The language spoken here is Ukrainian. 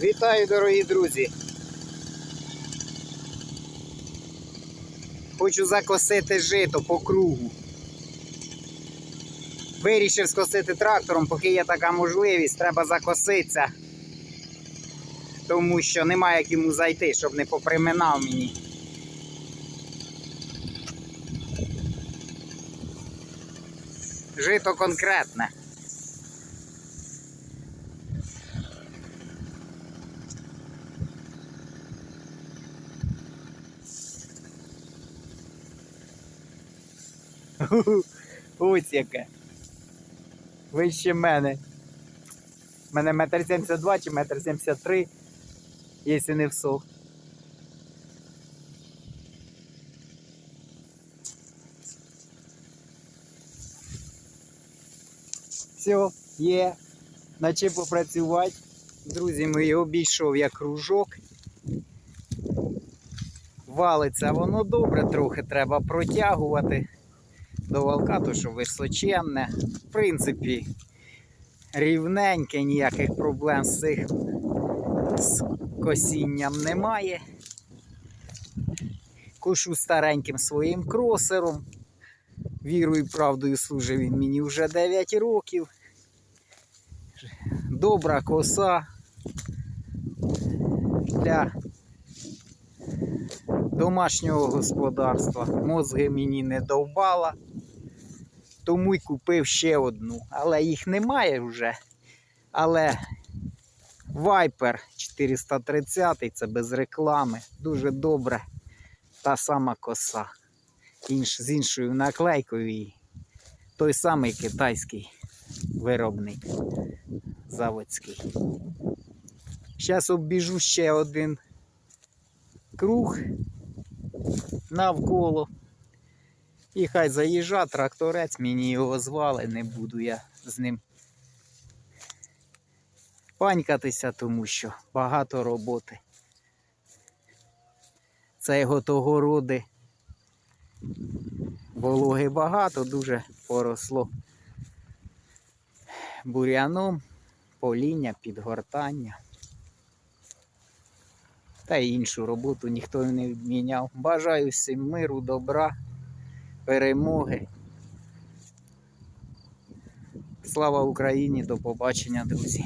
Вітаю, дорогі друзі! Хочу закосити жито по кругу. Вирішив скосити трактором, поки є така можливість, треба закоситися. Тому що немає як йому зайти, щоб не поприминав мені. Жито конкретне. Ось яке. Вище мене. У мене метр сімдесят два чи метр сімдесят три, якщо не всох. Все, є. Наче попрацювати. Друзі мої, обійшов я кружок. Валиться воно добре, трохи треба протягувати до валка, то що височенне. В принципі, рівненьке, ніяких проблем з цих з косінням немає. Кошу стареньким своїм кросером. Вірою і правдою служив він мені вже 9 років. Добра коса для домашнього господарства. Мозги мені не довбала, тому й купив ще одну. Але їх немає вже. Але Viper 430 це без реклами. Дуже добре. Та сама коса. Інш, з іншою наклейкою і той самий китайський виробник заводський. Зараз обіжу ще один круг навколо. І хай заїжджа тракторець, мені його звали, не буду я з ним панькатися, тому що багато роботи. Це його того роди. Вологи багато, дуже поросло буряном, поління, підгортання. Та й іншу роботу ніхто не відміняв. Бажаю всім миру, добра, перемоги. Слава Україні! До побачення, друзі!